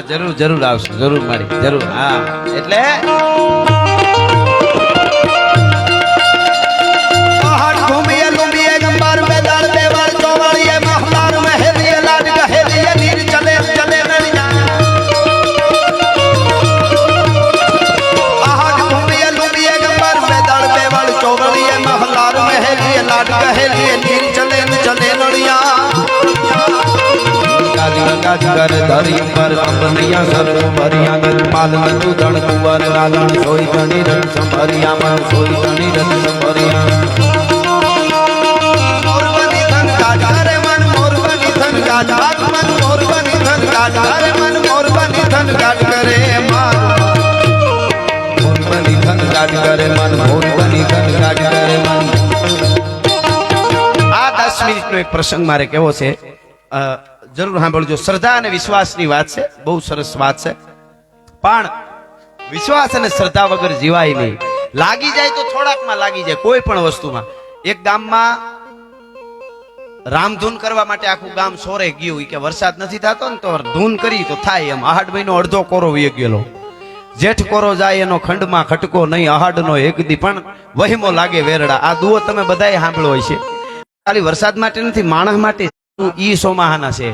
જરૂર જરૂર આવશે. જરૂર મારી જરૂર હા. એટલે ગાજ કર ધરી પર કંબનિયા સર ભરિયા ગલ પાલ નતુ ધણ કુંવર રાધણ સોઈ ધણી રણ સંભરિયા મન સોઈ ધણી રણ સંભરિયા. આ દસ મિનિટનો એક પ્રસંગ મારે કેવો છે. જરૂર સાંભળજો. શ્રદ્ધા અને વિશ્વાસની વાત છે. બહુ સરસ વાત છે. પણ વિશ્વાસ અને શ્રદ્ધા વગર જીવાય નહીં. લાગી જાય તો થોડાકમાં લાગી જાય, કોઈ પણ વસ્તુમાં. એક ગામમાં રામધૂન કરવા માટે આખું ગામ સોરે ગયું. કે વરસાદ નથી થતો ને તો ધૂન કરી તો થાય એમ. આહાડ મહિનો અડધો કોરો વી ગયેલો. જેઠ કોરો જાય એનો ખંડમાં ખટકો નહીં, આહાડનો એક દી પણ વહીમો લાગે વેરડા. આ દુઓ તમે બધાએ સાંભળો છે ખાલી વરસાદ માટે નથી, માણસ માટે ઈ સોમાહાના છે.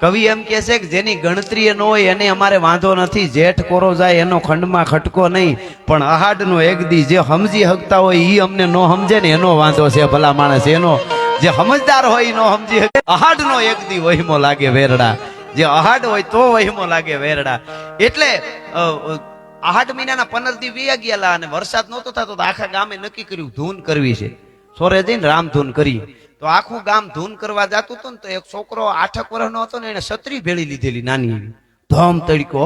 કવિ એમ કે છે કે જેની ગણતરી ન હોય એને અમારે વાંધો નથી. જેઠ કોરો જાય એનો ખંડમાં ખટકો નહીં. પણ અહાડનો એક દી જે સમજી હકતા હોય ઈ અમને નો સમજે ને એનો વાંધો છે ભલા માણસ. એનો જે સમજદાર હોય ઈ નો સમજી શકે અહાડનો એક દી વહીમો લાગે વેરડા. જે અહાડ હોય તો વહીમો લાગે વેરડા. એટલે આહાડ મહિનાના પંદર દી વી ગયેલા અને વરસાદ નહોતો થતો આખા ગામે નક્કી કર્યું ધૂન કરવી છે. સોરે જઈને રામ ધૂન કરી તો આખું ગામ ધૂન કરવા જતું હતું ને તો એક છોકરો આઠક વર્ષનો હતો ને એને છત્રી ભેળી લીધેલી નાની એવી. ધોમ તડકો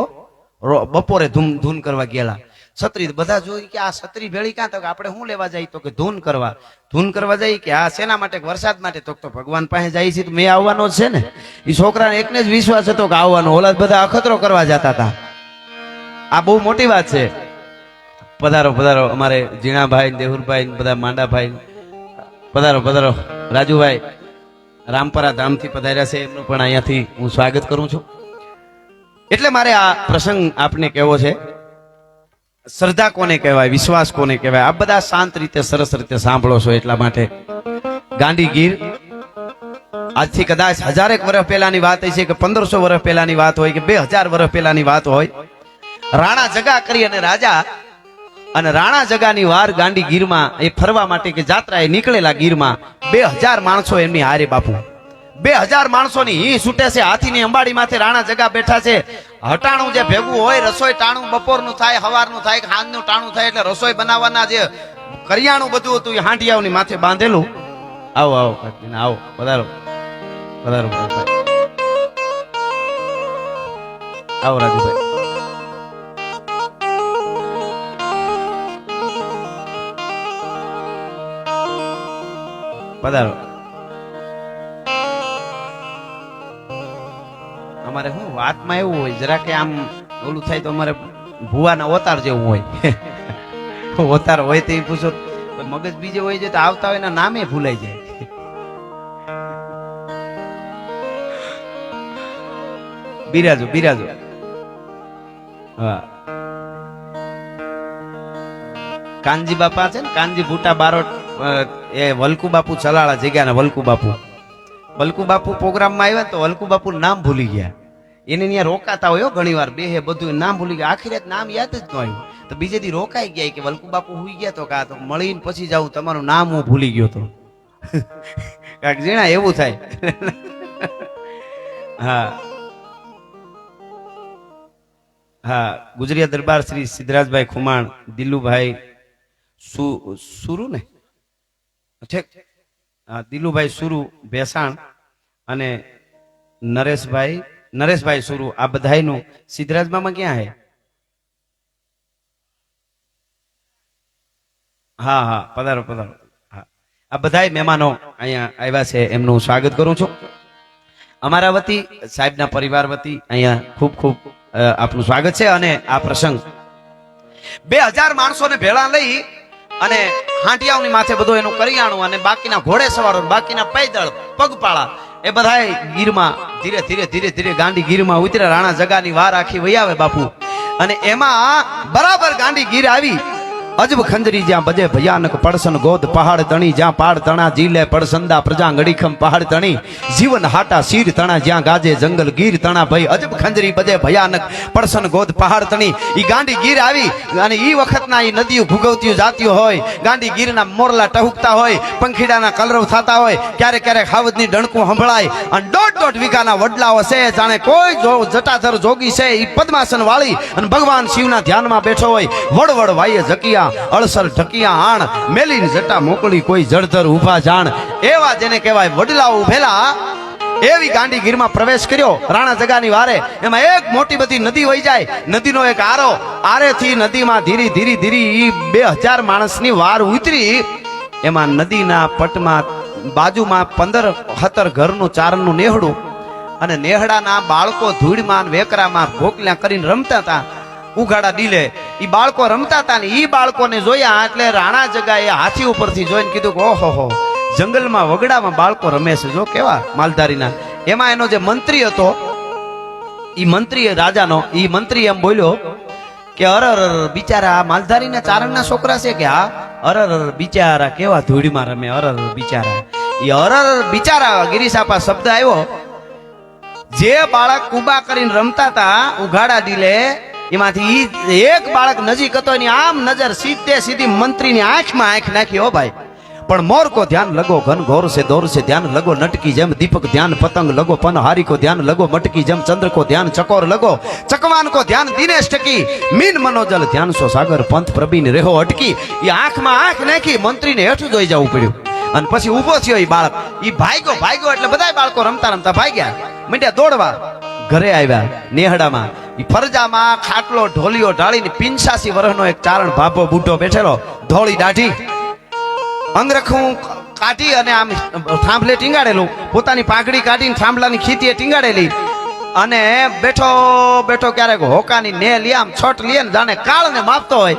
બપોરે ધૂમ, ધૂન કરવા ગયેલા. છત્રી બધા જોઈ કે આ છત્રી ભેળી ક્યાં? તો કે આપણે શું લેવા જાય? તો કે ધૂન કરવા. ધૂન કરવા જાય કે આ શેના માટે? વરસાદ માટે? તો તો ભગવાન પાસે જાય છે તો મેં આવવાનો છે ને. એ છોકરાને એકને જ વિશ્વાસ હતો કે આવવાનો. ઓલા બધા અખતરો કરવા જતા હતા. આ બહુ મોટી વાત છે. પધારો પધારો. અમારે જીણાભાઈ દેહુરભાઈ બધા માંડાભાઈ પધારો પધારો. રાજુભાઈ, રામપરા ધામથી પધાર્યા છે. એમનું પણ અહીંયાથી હું સ્વાગત કરું છું. એટલે મારે આ પ્રસંગ આપને કહેવો છે. શ્રદ્ધા કોને કહેવાય? વિશ્વાસ કોને કહેવાય? આ બધા શાંત રીતે, સરસ રીતે સાંભળો છો એટલા માટે. ગાંધી ગીર. આજથી કદાચ હજારેક વર્ષ પહેલાની વાત છે કે પંદરસો વર્ષ પહેલાની વાત હોય કે બે હજાર વર્ષ પહેલાની વાત હોય. રાણા જગા કરી અને રાજા અને રાણા જગાની વાર ગાંડી ગીરમાં એ ફરવા માટે કે જાત્રાએ નીકળેલા ગીરમાં બે હજાર માણસો એમની હારે બાપુ. બે હજાર માણસોની હી છૂટે છે હાથીની અંબાડી માથે રાણા જગા બેઠા છે. હટાણું જે ભેગું હોય રસોઈ ટાણું બપોરનું થાય સવારનું થાય કે સાંજનું ટાણું થાય એટલે રસોઈ બનાવવાના જે કરિયાણું બધું હતું એ હાંડિયાઓની માથે બાંધેલું. આવો આવો કાકીના, આવો પધારો પધારો. આવો રાજુભાઈ. પધારો. અમારે શું, વાતમાં એવું હોય, જરા કે આમ ઓલું થાય તો અમારે ભુવાના ઓતાર જેવું હોય. ઓતાર હોય તો એ પૂછો મગજ બીજે હોય છે તો આવતા હોય એના નામે ભૂલાઈ જાય. બિરાજો બિરાજો. હા. કાનજી બાપા છે ને, કાનજી ભૂટા બારોટ એ વલકુ બાપુ ચલાળા જગ્યા વલકુ બાપુ વલકુ બાપુ પ્રોગ્રામમાં આવ્યા તો વલકુ બાપુ નામ ભૂલી ગયા. એને ત્યાં રોકાતા હોય ઘણી વાર. બે બધું નામ ભૂલી ગયા. આખી રાત નામ યાદ જ ન આવ્યું તો બીજે દી રોકાઈ ગયા કે વલકુ બાપુ હુઈ ગયા તો કા તો મળીને પછી જાઉં, તમારું નામ હું ભૂલી ગયો તો. કાક જીણા એવું થાય. હા. હા, ગુજરિયા દરબાર શ્રી સિદ્ધરાજભાઈ ખુમાણ, દિલુભાઈ સુ, સુરુ ને? ઠીક. દિલુભાઈ સુરુ ભેસાણ અને નરેશભાઈ નરેશભાઈ સુરુ, આ બધાયનું સિદ્ધરાજ મામા ક્યાં હે? હા હા, પધારો પધારો. હા. આ બધાય મહેમાનો અહીંયા આવ્યા છે, એમનું સ્વાગત કરું છું. અમારા વતી, સાહેબના પરિવાર વતી અહીંયા ખૂબ ખૂબ આપનું સ્વાગત છે અને આ પ્રસંગ. બે હજાર માણસોને ભેળા લઈ અને હાંટિયાઓની માથે બધું એનું કરિયાણું અને બાકીના ઘોડે સવારો બાકીના પૈદળ, પગપાળા, એ બધાય ગીરમાં ધીરે ધીરે ધીરે ધીરે ગાંડી ગીરમાં ઉતર્યા. રાણા જગાની વાર આખી વૈયાવે બાપુ. અને એમાં બરાબર ગાંડી ગીર આવી. અજબ ખંજરી જ્યાં બજે ભયાનક પડસન ગોદ પહાડ તણી, જ્યાં પાડ તણા જીલે પડસંદા પ્રજા ગડીખમ પહાડ તણી. જીવન હાટા શીર તણા, જ્યાં ગાજે જંગલ ગીર તણા ભઈ. અજબ ખંજરી બજે ભયાનક પડસન ગોદ પહાડ તણી. ઈ ગાંડી ગીર આવી, અને ઈ વખતના ઈ નદીઓ ભૂગવતીઓ જાતીઓ હોય, ગાંડી ગીરના મોરલા ટહુકતા હોય, પંખીડાના કલરવ થતા હોય, ક્યારેક ક્યારેક હાવદની ડણકું સંભળાય અને દોઢ દોઢ વીઘાના વડલાઓ છે, જાણે કોઈ જટાધર જોગી છે, ઈ પદ્માસન વાળી, અને ભગવાન શિવના ધ્યાનમાં બેઠો હોય વડવડ વાયે વાયે જકિયા અળસર ઢકિયા આણ, મેલીને જટા મોકલી કોઈ જળધર ઊભા જાણ. એવા જેને કહેવાય વડલા ઉભેલા, એવી ગાંડી ગીરમાં પ્રવેશ કર્યો રાણા જગાની વારે. એમાં એક મોટી બધી નદી વહી જાય. નદીનો એક આરો. આરેથી નદીમાં ધીરી ધીરી ધીરી બે હજાર માણસની વાર ઉતરી. એમાં નદીના પટમાં બાજુમાં પંદર હતર ઘરનું ચારણનું નેહડું. અને નેહડાના બાળકો ધૂળમાં વેકરામાં ભોકલ્યા કરીને રમતા હતા. ઉઘાડા ડીલે એ બાળકો રમતા હતા ને એ બાળકોને જોયા એટલે રાણા જગાએ હાથી ઉપરથી જોઈને કીધું કે ઓહો હો, જંગલમાં વગડામાં બાળકો રમે છે. જો કેવા માલધારીના. એમાં એનો જે મંત્રી હતો એ મંત્રી રાજાનો એ મંત્રી એમ બોલ્યો કે અરર બિચારા આ માલધારીના ચારણના છોકરા છે કે હા અરર બિચારા કેવા ધૂળમાં રમે, અરર બિચારા. એ અરર બિચારા ગિરીસાપા શબ્દ આવ્યો જે બાળક કુબા કરીને રમતા હતા ઉઘાડા ડીલે એમાંથી એક બાળક નજીક હતો એની આમ નજર સીધે સીધી મંત્રીની આંખમાં આંખ નાખી, હો ભાઈ. પણ મોરકો ધ્યાન લગો, ઘન ઘોર છે દોર છે ધ્યાન લગો, નટકી જેમ દીપક ધ્યાન પતંગ લગો, પન હારીકો ધ્યાન લગો, મટકી જેમ ચંદ્રકો ધ્યાન ચકોર લગો. ચકવાન કો ધ્યાન દિનેશ ટકી મીન મનોજલ ધ્યાન સો સાગર પંથ પ્રબીન રેહો અટકી. એ આંખમાં આંખ નાખી મંત્રીને હેઠું જોઈ જવું પડ્યું. અને પછી ઊભો થયો એ બાળક. એ ભાગ્યો ભાગ્યો એટલે બધા બાળકો રમતા રમતા ભાગ્યા. મંડ્યા દોડવા. ઘરે આવ્યા નેહડામાં. ફરજામાં ખાટલો ઢોલિયો ઢાળીને પિંસાસી વર્ષનો એક ચારણ ભાભો બુઢો બેઠેલો, ધોળી દાઢી. અંગરખું કાઢી અને આમ થાંભલે ટીંગાડેલું. પોતાની પાઘડી કાઢીને થાંભલાની ખીતીએ ટીંગાડેલી. અને બેઠો બેઠો ક્યારેક હોકાની ને લે આમ છટ લે ને જાણે કાળને માપતો હોય.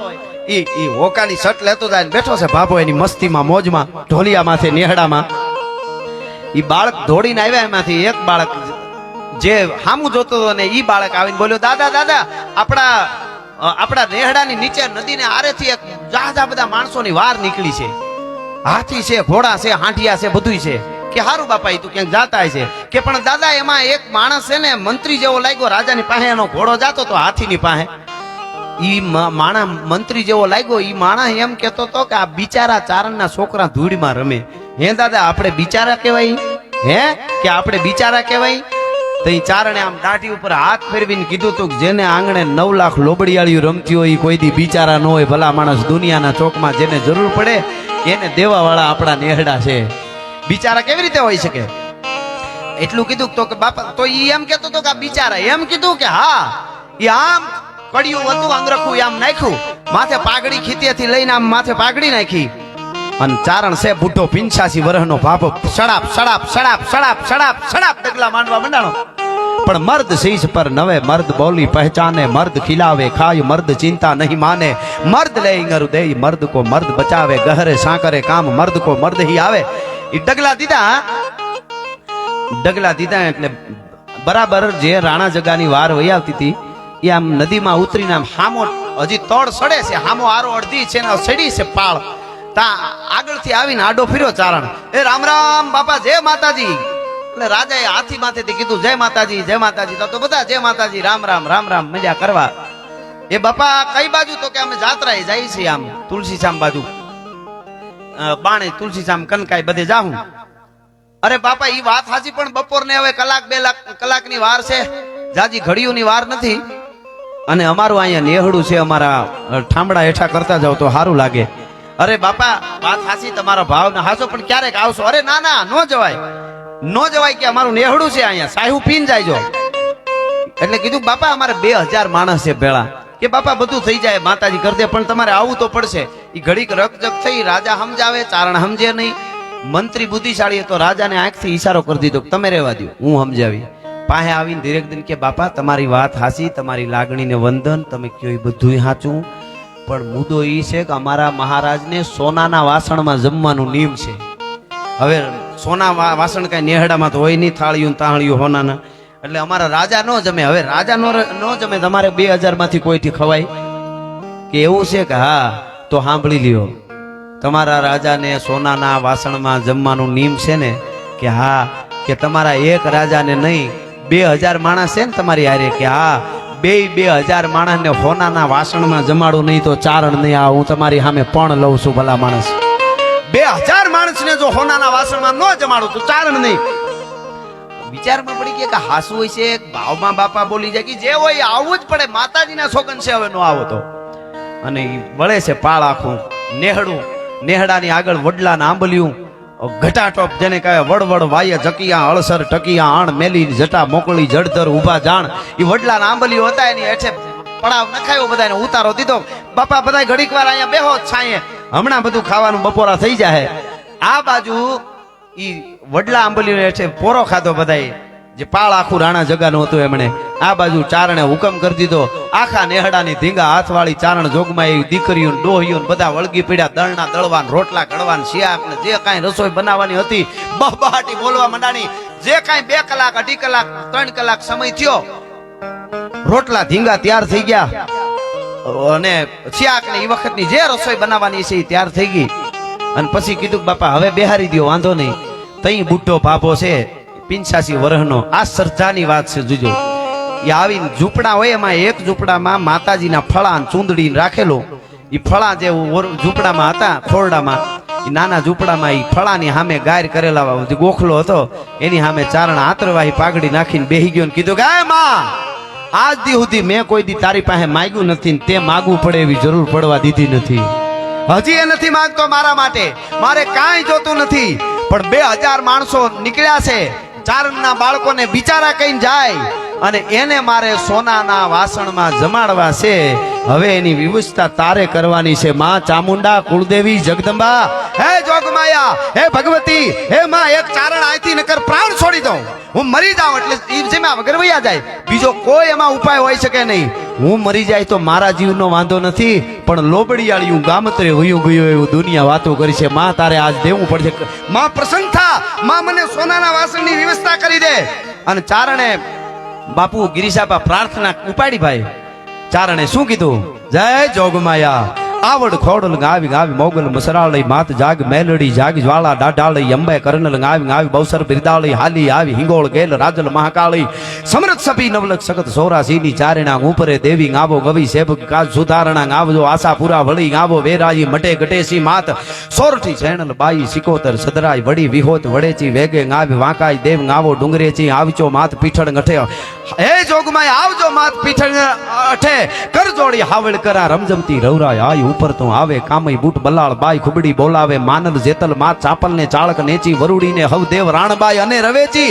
ઈ ઈ હોકાની છટ લેતો જાય બેઠો છે ભાભો એની મસ્તીમાં, મોજમાં, ઢોલિયામાંથી, નેહડામાં. ઈ બાળક દોડીને આવ્યા એમાંથી. એક બાળક જે હામું જોતો હતો ને એ બાળક આવીને બોલ્યો, દાદા દાદા, આપણા આપણા રેહડાની નીચે નદીને આરેથી એક જાજા બધા માણસોની વાર નીકળી છે. હાથી છે, ઘોડા છે હાંઠિયા છે, બધુંય છે. કે હારું બાપા એ તું ક્યાંક જાતા છે કે પણ દાદા, એમાં એક માણસ છે ને મંત્રી જેવો લાગ્યો, રાજાની પાસે એનો ઘોડો જાતો તો હાથીની પાસે. મ- માણા મંત્રી જેવો લાગ્યો, ઈ માણા એમ કેતો તો કે આ બિચારા ચારણના છોકરા ધૂળમાં રમે. હે દાદા, આપણે બિચારા કહેવાય? હે? કે આપણે બિચારા કહેવાય? તો એ ચારણે આમ દાઢી ઉપર હાથ ફેરવીને કીધું તું જેને આંગણે નવ લાખ લોબડિયાળીઓ રમતી હોય એ કોઈ દી બિચારા ન હોય, ભલા માણસ દુનિયાના ચોકમાં જેને જરૂર પડે એને દેવાવાળા આપણા નેહડા છે. બિચારા કેવી રીતે હોઈ શકે? એટલું કીધું તો કે બાપા, તો ઈ એમ કેતો તો કે બિચારા એમ કીધું કે હા, ઈ આમ કડિયું હતું, અંગરખું આમ નાખ્યું, માથે પાઘડી ખીતેથી લઈને આમ માથે પાઘડી નાખી. અને ચારણ છે બુઢો પિંચાસી વર્ષનો ભાપો સડાપ સડાપ સડાપ સડાપ સડાપ સડાપ ડગલા માંડવા મંડાણો. પણ મર્દ શીશ પર નવે મર્દ બોલી પહેચાને, મર્દ ખિલાવે, ખાય, મર્દ ચિંતા નહીં માને. મર્દ લે ઇંગરુ દે મર્દ કો મર્દ બચાવે, ગહરે સાકરે કામ, મર્દ કો મર્દ હી આવે. ઈ ડગલા દીધા ડગલા દીધા એટલે બરાબર જે રાણા જગાની વાર વહી આવતી હતી એ આમ નદીમાં ઉતરીને આમ હામો, હજી તળ સડે છે, હામો આરો અડધી છે ને સડી છે પાળ. તા આગળથી આવીને આડો ફર્યો ચારણ. એ રામ રામ, બાપા, જય માતાજી. એટલે રાજાએ હાથી માથેથી કીધું, જય માતાજી જય માતાજી. તો બધા, જય માતાજી, રામ રામ રામ રામ, મજા કરવા. એ બાપા, કઈ બાજુ? તો કે અમે જાત્રાએ જાય છીએ આમ, તુલસીશામ બાજુ. બાણે, તુલસીશામ, કનકાઈ બધે જાહું. અરે બાપા, ઈ વાત સાચી પણ બપોરને હવે કલાક, બે લાખ, કલાકની વાર છે. જાજી ઘડીઓની વાર નથી. અને અમારું અહીંયા નેહડું છે, અમારા ઠામડા હેઠા કરતા જાવ તો સારું લાગે. અરે બાપા, વાત હાસી તમારા ભાવ ને હાસો પણ ક્યારેક આવશો? અરે, ના ના, નો જવાય. નો જવાય કે અમારું નેહડું છે અહીંયા. સાહુ પીન જાયજો એટલે કીધું, બાપા, અમારે બે હજાર માણસ છે ભેળા. કે બાપા, બધું થઈ જાય, માતાજી કરી દે, પણ તમારે આવવું તો પડશે. એ ઘડીક રકજક થઈ, રાજા સમજાવે, ચારણ સમજે નહીં. મંત્રી બુદ્ધિશાળી તો રાજાને આંખથી ઈશારો કરી દીધો તમે રહેવા દો હું સમજાવી. પાસે આવીને ધીરેક દિન કે, બાપા, તમારી વાત હાસી, તમારી લાગણીને વંદન, તમે કયો એ બધું સાચું પણ મુદ્દો એ છે કે અમારા મહારાજને સોનાના વાસણમાં જમવાનું નિયમ છે. હવે સોના વાસણ કઈ નેહડામાં તો હોય નહીં, થાળિયું ને હોનાના. એટલે અમારા રાજા ન જમે. હવે રાજા નો ન જમે, તમારે બે હજારમાંથી કોઈથી ખવાય? કે એવું છે કે હા, તો સાંભળી લ્યો. તમારા રાજાને સોનાના વાસણમાં જમવાનું નિયમ છે ને, કે હા, કે તમારા એક રાજાને નહીં, બે હજાર માણસ છે ને તમારી હારે, કે હા, બે બે હજાર માણસને સોનાના વાસણમાં જમાડું નહીં તો ચારણ નહીં આ હું તમારી સામે પણ લઉં છું ભલા માણસ. બે હજાર માણસને જો હોનાના વાસણમાં ન જમાડું તો ચારણ નહીં. વિચારમાં પડી ગયા કે હાસુ હોય છે, ભાવમાં બાપા બોલી જાય કે જે હોય આવવું જ પડે, માતાજીના છોકન છે, હવે નો આવો તો. અને વળે છે પાળ આખું, નેહડું, નેહડાની આગળ વડલાના આંબલિયું. ઘટાટોપ જેને કહે વડવડ વાય જકિયા, અળસર ટકિયા, આણ મેલી જટા, મોકળી જડધર ઊભા જાણ. એ વડલા આંબલિયું હતા એની હેઠે પડાવ નખાયો બધાને, ઉતારો દીધો. બાપા બધા ઘડીક વાર અહીંયા બેહો છાંયે. હમણાં બધું ખાવાનું બપોરા થઈ જાય આ બાજુ ઈ વડલા આંબલીઓ છે પોરો ખાધો બધાય જે પાળ આખું રાણા જગાનું હતું એમણે. આ બાજુ ચારણે હુકમ કરી દીધો. આખા નેહડાની ધીંગા હાથવાળી ચારણ જોગમાં એ દીકરીઓ ડોહીઓ બધા વળગી પીડ્યા. દળના દળવાન, રોટલા કડવાન શિયાક ને જે કાંઈ રસોઈ બનાવવાની હતી બહબહાટી બોલવા મંડાણી. જે કાંઈ બે કલાક, અઢી કલાક, ત્રણ કલાક સમય થયો. રોટલા ધીંગા તૈયાર થઈ ગયા. અને શિયાક ને એ વખતની જે રસોઈ બનાવવાની છે એ તૈયાર થઈ ગઈ. અને પછી કીધું બાપા, હવે બેહારી દ્યો, વાંધો નહીં. તઈ બુટ્ટો ભાભો છે પિંચાસી વર્ષનો આ શ્રદ્ધાની વાત છે, જોજો. એ આવીને ઝૂંપડા હોય, એમાં એક ઝૂંપડામાં માતાજીના ફળા ને ચૂંદડી રાખેલો. એ ફળા જે ઝૂંપડામાં હતા, ખોરડામાં એ નાના ઝૂંપડામાં એ ફળાની સામે ગાયર કરેલા ગોખલો હતો, એની સામે ચારણ આતરવાહી પાઘડી નાખીને બેહી ગયો ને કીધું કે "એ માં આજ દી સુધી મેં કોઈ દી તારી પાસે માગ્યું નથી તે માગવું પડે એવી જરૂર પડવા દીધી નથી. હજી એ નથી માંગતો મારા માટે. મારે કાંઈ જોતું નથી. પણ બે હજાર માણસો નીકળ્યા છે. ચારણના બાળકોને બિચારા કઈ જાય. અને એને મારે સોનાના વાસણમાં જમાડવા છે. હવે એની વ્યવસ્થા તારે કરવાની છે. માં ચામુંડા, કુળદેવી, જગદંબા. હે જોગમાયા, હે ભગવતી, હે માં, એક ચારણ આયથી નકર પ્રાણ છોડી દઉં. હું મરી જાઉં એટલે ઈ જેમાં વગર વયા જાય. બીજો કોઈ એમાં ઉપાય હોઈ શકે નહીં. હું મરી જાય તો મારા જીવનો વાંધો નથી, પણ લોબડિયાળિયું ગામત્રે વયું ગયું એવું દુનિયા વાતો કરી છે. માં, તારે આજ દેવું પડશે. માં પ્રસન્ન થા. માં મને સોનાના વાસણની વ્યવસ્થા કરી દે. અને ચારણે બાપુ ગિરીશાબા પ્રાર્થના ઉપાડી ભાઈ. ચારણે શું કીધું? જય જોગમાયા. આવડ ખોડલ ગાવી ગાવી મોગલ મસરાળઈ માત જાગ મેલડી જાગ જ્વાળા ડાઢાળઈ અંબે કરનલ ગાવી ગાવી બૌસર બિરદાળઈ હાલી આવી હિંગોળ ગેલ રાજલ મહાકાળી સમરત સભી નવલક સખત સોરાસીની ચારણા ઉપરે દેવી ગાવો ગવી સેવક કાજ સુધારણા ગાવજો આશાપુરા વળી ગાવો વેરાઈ મટે ગટેસી માત સોરઠી છેણલ બાઈ સિકોતર સદરાય વડી વિહોત વડેચી વેગે ગાવી વાંકાઈ દેવ ગાવો ડુંગરેચી આવજો માત પીઠળ ગઠે હે જોગમાય આવજો માત પીઠળ અઠે કરજોડી હાવળ કરા રમજમતી રવરાય આય ઉપર તું આવે કામઈ બૂટ બલાળ બાઈ ખુબડી બોલાવે માનલ જેતલ માત ચાપલ ને ચાળક નેચી વરુડી ને હવદેવ રાણબાઈ અને રવેચી.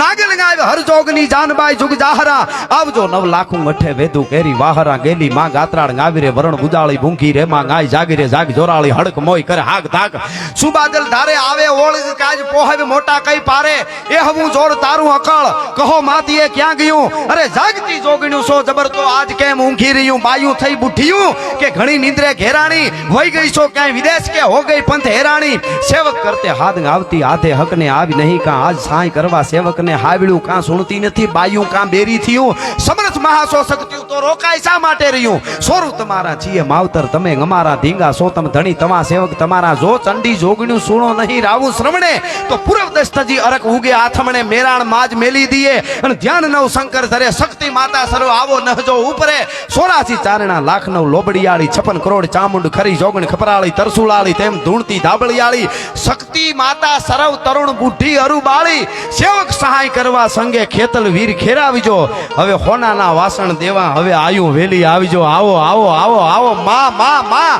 નાગલ ગાય હર જોગની જાનબાઈ જુગ જાહરા. આવજો નવ લાખું મઠે વેદુ કેરી વાહરા. ગેલી માં ગાત્રાળ ગાવી રે વરણ ગુજાળી, ભૂંખી રે માં ગાય જાગી રે જાગ જોરાળી, હડક મોય કરે હાક ધાક. સુબાદલ ધારે આવે, ઓળ કાજ પોહવે, મોટા કઈ પારે. એ હવું જોડ તારું અકળ. કહો માતીએ ક્યાં ગયું? અરે જાગતી જોગણ્યું સો જબર તો આજ કેમ ઊંઘી રહ્યું? બાયું થઈ બુઠિયું કે ઘણી નિંદ્રે ઘેરાણી હોઈ ગઈ છો ક્યાંય વિદેશ કે હો ગઈ પંથ હેરાણી? સેવક કરતે હાથ આવતી આધે હકને આવી નહીં, કાં આજ સાંય કરવા સેવકને હાવડ્યું, કાં સુણતી નથી, બાયું, કાં બેરી થયું? સમરથ મહાસો શક્તિયું તો રોકાય શા માટે રહ્યું? સોરું તમારા છીએ માવતર, તમે અમારા ધીંગા સો તમ ધણી, તમા સેવક, તમારા જો ચંડી જોગણ્યું સુણો નહીં, રાવું શ્રવણે, તો પૂર્વ દસ્તજી અરક ઉગે આથમણે, મેરાણ માજ મેલી દીએ, અને ધ્યાન નવ શંકર ધરે, શક્તિ માતા સર્વ આવો નહજો ઉપરે. સોરાસી ચારણા લાખ નવ લોબડિયાળી, છપન કરોડ ચામુંડ ખરી, જોગણ ખપરાળી, તરસુળાળી, તેમ ધૂણતી ધાબળિયાળી, શક્તિ માતા સરવ તરુણ બુઢી અરુબાળી, સેવક સહાય કરવા સંગે ખેતલ વીર ખેરાવીજો. હવે હોનાના વાસણ દેવા, હવે આયું વેલી આવીજો. આવો આવો આવો આવો, માં માં માં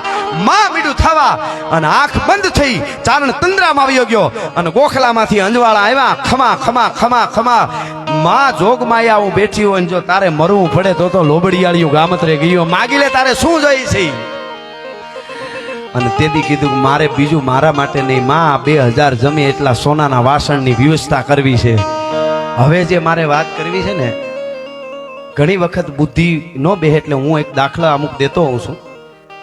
માં મીડું થવા. અને આંખ બંધ થઈ, ચારણ તંદ્રામાં આવ્યો ગયો. અને ગોખલામાંથી અંજવાળા આવ્યા, ખમા ખમા ખમા ખમા. માં જોગમાયા, હું બેઠી હોય જો તારે મરવું પડે તો તો લોબડિયાળિયું ગામતરે ગયો. માગી લે તારે શું જોઈ છે? અને તેથી કીધું કે મારે બીજું મારા માટે નહીં, માં બે હજાર જમે એટલા સોનાના વાસણની વ્યવસ્થા કરવી છે. હવે જે મારે વાત કરવી છે ને, ઘણી વખત બુદ્ધિ ન બે એટલે હું એક દાખલા અમુક દેતો હોઉં છું.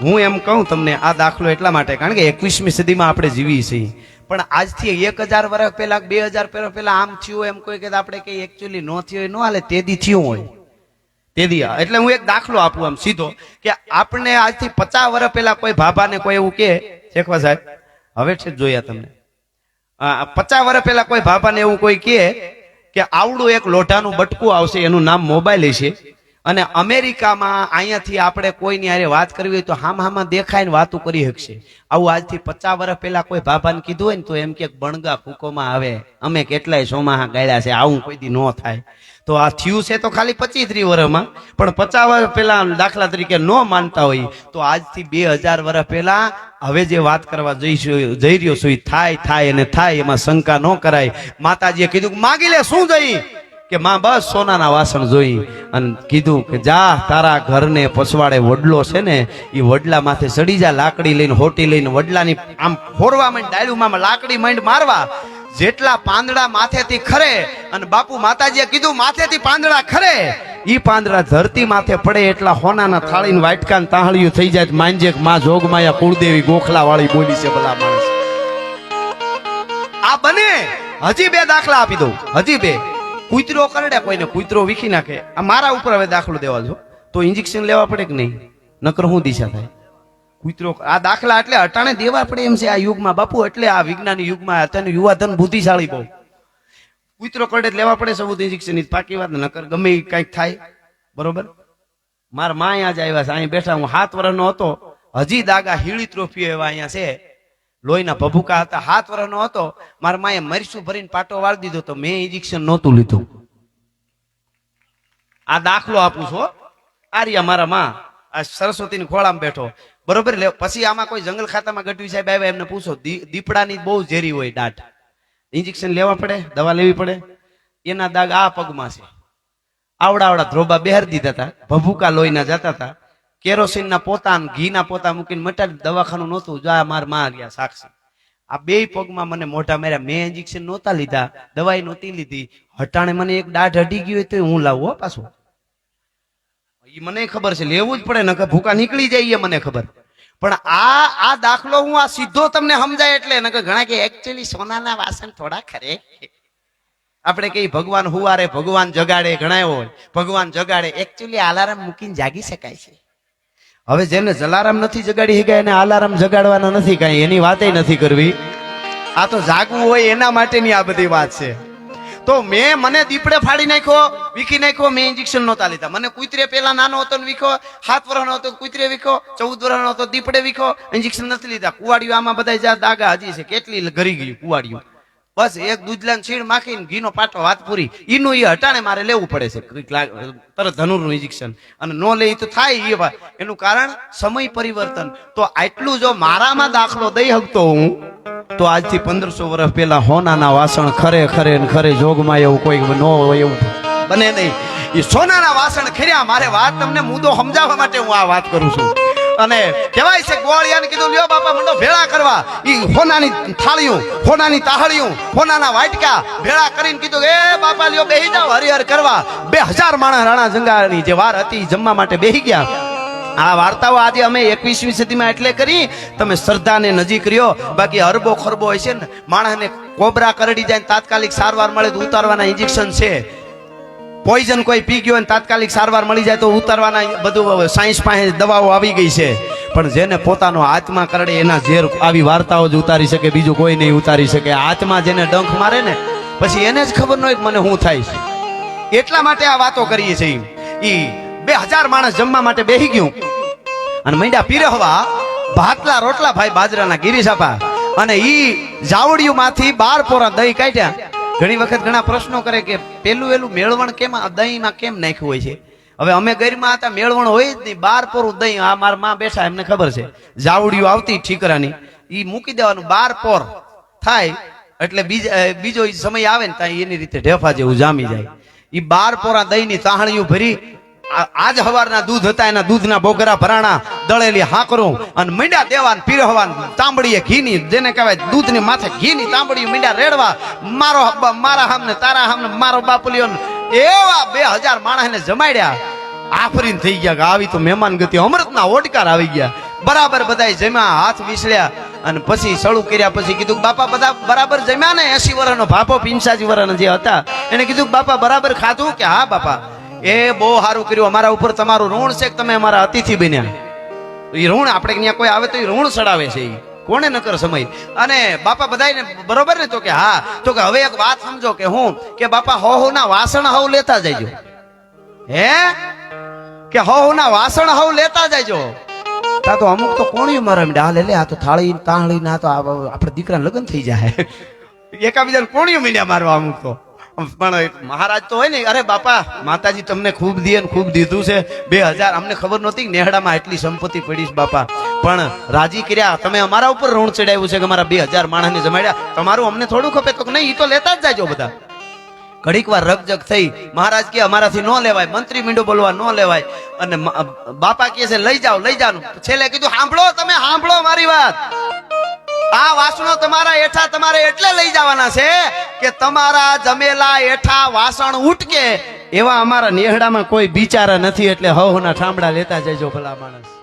હું એમ કહું તમને, આ દાખલો એટલા માટે, કારણ કે એકવીસમી સદીમાં આપણે જીવી છીએ. પણ આજથી એક હજાર વર્ષ પહેલા બે હજાર વર્ષ પહેલા આમ થયું એમ કોઈ કે આપણે કઈ એકચ્યુઅલી ન થયું ન હાલે, તેદી થયું હોય. તેદી આ. એટલે હું એક દાખલો આપું આમ સીધો કે આપણે આજથી પચાસ વર્ષ પહેલા કોઈ ભાભાને કોઈ એવું કે, શેખવા સાહેબ, હવે છે જોયા તમને. પચાસ વર્ષ પહેલા કોઈ ભાભાને એવું કોઈ કહે કે આવડું એક લોઢાનું બટકું આવશે, એનું નામ મોબાઈલ છે અને અમેરિકામાં અહીંયાથી આપણે કોઈની અરે વાત કરવી હોય તો હામ હામાં દેખાય ને વાતું કરી શકશે. આવું આજથી પચાસ વર્ષ પહેલા કોઈ ભાભાને કીધું હોય ને તો એમ કે બણગા ફૂકોમાં આવે. અમે કેટલાય સોમાહા ગાળ્યા છે, આવું કોઈ દી ન થાય. તો આ થયું છે તો ખાલી પચીસ ત્રીસ વર્ષમાં. પણ પચાસ વર્ષ પહેલા દાખલા તરીકે ન માનતા હોય તો આજથી બે હજાર વર્ષ પહેલા હવે જે વાત કરવા જઈશું જઈ રહ્યો છું થાય થાય અને થાય, એમાં શંકા ન કરાય. માતાજીએ કીધું માગી લે, શું જઈ? કે માં બસ સોનાના વાસણ જોઈ અને કીધું કે જા, તારા ઘરને પછવાડે વડલો છે ને એ વડલા માથે ચડી જા, લાકડી લઈને હોટી લઈને વડલાની આમ ફોરવા માંડ ડાળુમાં લાકડી માંડ મારવા. જેટલા પાંદડા માથેથી ખરે અને બાપુ માતાજીએ કીધું, માથેથી પાંદડા ખરે. ઈ પાંદડા ધરતી માથે પડે એટલા હોનાના થાળીને વાટકાન તાહળિયું થઈ જાય માંજે માં જોગમાયા કુળદેવી ગોખલા વાળી બોલી છે ભલા માણસ. આ બને. હજી બે દાખલા આપી દઉં. હજી બે. કૂતરો કરડે કોઈને, કૂતરો વીખી નાખે. આ મારા ઉપર હવે દાખલો દેવા છો તો ઇન્જેક્શન લેવા પડે કે નહીં? નકર હું દિશા થાય? કૂતરો આ દાખલા એટલે અટાણે દેવા પડે એમ છે આ યુગમાં. બાપુ, એટલે આ વિજ્ઞાન યુગમાં અત્યારનું યુવાધન બુદ્ધિશાળી બહુ. કૂતરો કરડે લેવા પડે સબૂત શિક્ષણ પાકી વાત, નકર ગમે કંઈક થાય. બરોબર? મારા માં અહીંયા જ આવ્યા છે. અહીં બેઠા હું હાથ વર્ષનો હતો. હજી દાગા હીળી ટ્રોફી એવા અહીંયા છે. લોહીના ભભૂકા હતા. હાથ વર્ષનો હતો. મારા માએ મરચું ભરીને પાટો વાળી દીધો તો મેં ઇન્જેક્શન નહોતું લીધું. આ દાખલો આપું છું હો. આ મારા માં. આ સરસ્વતીની ખોળામાં બેઠો. બરોબર? લે પછી આમાં કોઈ જંગલ ખાતામાં ગઢવી સાહેબ આવ્યા, એમને પૂછો દીપડાની બહુ ઝેરી હોય દાઢ. ઇન્જેક્શન લેવા પડે? દવા લેવી પડે? એના દાગ આ પગમાં છે. આવડા આવડા ધ્રોબા બહેર દીધા હતા ભભૂકા લોહીના જતા હતા કેરોસીનના પોતા ઘીના પોતા મૂકીને મટાડી દવાખાનું નહોતું. જા મારમાં ગયા સાક્ષી. આ બે પગમાં મને મોઢા માર્યા. મેં ઇન્જેક્શન નહોતા લીધા, દવાઈ નહોતી લીધી. હટાણે મને એક દાઢ હટી ગયું હોય તો હું લાવું હો પાછું. મને ખબર છે, લેવું જ પડે, નકર ભૂકા નીકળી જાય એ મને ખબર. પણ આ આ દાખલો હું આ સીધો તમને સમજાય એટલે, નકર ઘણા કે એકચ્યુઅલી સોનાના વાસણ થોડા ખરે. આપણે કઈ ભગવાન હુવારે ભગવાન જગાડે ઘણા હોય, ભગવાન જગાડે એકચ્યુઅલી અલાર્મ મૂકીને જાગી શકાય છે. હવે જેને જલારામ નથી જગાડી શકાય, એને અલાર્મ જગાડવાના નથી કાંઈ, એની વાતે નથી કરવી. આ તો જાગવું હોય એના માટેની આ બધી વાત છે. તો મેં મને દીપડે ફાડી નાખ્યો, વીખી નાખ્યો, મેં ઇન્જેક્શન નહોતા લીધા. મને કુતરે પેલા નાનો હતો ને વીખો, સાત વર્ષનો હતો કુતરે વીખો, ચૌદ વર્ષનો હતો દીપડે વીખો ઇન્જેક્શન નથી લીધા. કુવાડિયું આમાં બધા જ્યાં દાગા હજી છે, કેટલી ઘરી ગયું કુવાડિયું બસ એક દૂધલાન છીણ માખીને ઘીનો પાટો વાત પૂરી. ઈનું એ હટાણે મારે લેવું પડે છે. તરત ધનુરનું ઇન્જેક્શન અને નો લે તો થાય એ એનું કારણ સમય પરિવર્તન. તો આટલું જો મારામાં દાખલો દઈ શકતો હું, તો આજથી પંદરસો વર્ષ પહેલા હોનાના વાસણ ખરે ખરે ખરે જોગમાં એવું કોઈ ન હોય એવું. બને નહીં. એ સોનાના વાસણ ખર્યા, મારે વાત તમને મુદ્દો સમજાવવા માટે હું આ વાત કરું છું. અને કહેવાય છે ગોળિયાને કીધું, લ્યો બાપા, મંડો ભેળા કરવા. ઈ હોનાની થાળીઓ હોનાની તાહળીઓ હોનાના વાટકા ભેળા કરીને કીધું, એ બાપા, લ્યો, બેહી જાઓ, હરિહર કરવા. બે હજાર માણસ રાણા જંગાની જે વાર હતી જમવા માટે બેહી ગયા. આ વાર્તાઓ આજે અમે એકવીસમી સદીમાં એટલે કરી, તમે શ્રદ્ધાને નજીક રહ્યો. બાકી અરબો ખરબો હોય છે ને, માણસને કોબરા કરડી જાય તાત્કાલિક સારવાર મળે તો ઉતારવાના ઇન્જેક્શન છે. પોઈઝન કોઈ પી ગયો ને તાત્કાલિક સારવાર મળી જાય તો ઉતારવાના બધું સાયન્સ પાસે દવાઓ આવી ગઈ છે. પણ જેને પોતાનો આત્મા કરડે એના ઝેર આવી વાર્તાઓ જ ઉતારી શકે, બીજું કોઈ નહીં ઉતારી શકે. આત્મા જેને ડંખ મારે ને, પછી એને જ ખબર ન હોય કે મને શું થાય છે. એટલા માટે આ વાતો કરીએ છીએ. એ બે હજાર માણસ જમવા માટે બેહી ગયું. અને મંડ્યા પીરહવા ભાતલા રોટલા ભાઈ બાજરાના ગિરીશાપા અને ઈ જાવડિયું માંથી બાર પોરા દહીં કાઢ્યા. ઘણી વખત ઘણા પ્રશ્નો કરે કે પેલું એલું મેળવણ કેમ દહીંમાં કેમ નાખ્યું હોય છે? હવે અમે ગરમાં હતા, મેળવણ હોય જ નહીં. બાર પોરું દહીં આ મારા માં બેઠા, એમને ખબર છે. જાવડીઓ આવતી ઠીકરાની. એ મૂકી દેવાનું, બાર પોર થાય, એટલે બીજા બીજો સમય આવે ને ત્યાં એની રીતે ઢેફા જેવું જામી જાય. એ બાર પોરા દહીંની તાહણીઓ ભરી આજ હવારના દૂધ હતા, એના દૂધના બોગરા ભરાણા, દળેલી હાકરું અને મીંડા દેવાન પીરહવાન તાંબડીએ ઘીની, જેને કહેવાય દૂધની માથે ઘીની તાંબડી મીંડા રેડવા, મારો મારા હામને, તારા હામને, મારો બાપુલિયો એવા બે હજાર માણસને જમાડ્યા. આફરીન થઈ ગયા કે આવી તો મહેમાન ગતિ. અમૃતના ઓટકાર આવી ગયા. બરાબર બધા જમ્યા, હાથ વિસળ્યા અને પછી સળું કર્યા પછી કીધું બાપા બધા બરાબર જમ્યા ને એસી વર્ષનો ભાપો પિંસાજી વર્ષ જે હતા. એને કીધું બાપા બરાબર ખાધું કે હા બાપા. એ બહુ સારું કર્યું. અમારા ઉપર તમારું ઋણ છે કે તમે અમારા અતિથિ બન્યા? એ ઋણ આપણે ત્યાં કોઈ આવે તો એ ઋણ ચડાવે છે ઈ. કોને નકર સમય? અને બાપા બધાયને બરોબર ને તો કે હા. તો કે હવે એક વાત સમજો કે હું, કે બાપા હો હો ના વાસણ હવ લેતા જજો હે? કે હો હો ના વાસણ હવ લેતા જજો તા તો અમુક તો કોણી મારા મીડા હાલે, લે આ તો થાળી તાળી ના તો આપણે દીકરા લગ્ન થઈ જાય. એકાબીજાને કોણિયું મીડ્યા મારવા અમુક તો. પણ મહારાજ તો હોય ને, અરે બાપા, માતાજી તમને ખૂબ દે ને ખૂબ દીધું છે. બે હજાર, અમને ખબર નહોતી નેહડામાં એટલી સંપત્તિ પડી છે બાપા. પણ રાજી કર્યા, તમે અમારા ઉપર ઋણ ચડાવ્યું છે કે અમારા બે હજાર માણસને જમાડ્યા. તમારું અમને થોડું ખપે તો નહીં એ તો લેતા જ જાજો બધા. ઘડીક વાર રગજગ થઈ. મહારાજ કે અમારાથી ન લેવાય, મંત્રી મીંડો બોલવા ન લેવાય. અને બાપા કહે છે, લઈ જાઓ લઈ જાઓ. છેલ્લે કીધું સાંભળો તમે સાંભળો મારી વાત. આ વાસણો તમારા એઠા તમારે એટલે લઈ જવાના છે કે તમારા જમેલા એઠા વાસણ ઉટકે એવા અમારા નેહડામાં કોઈ બિચારા નથી એટલે હવના ઠામડા લેતા જજો ભલા માણસ.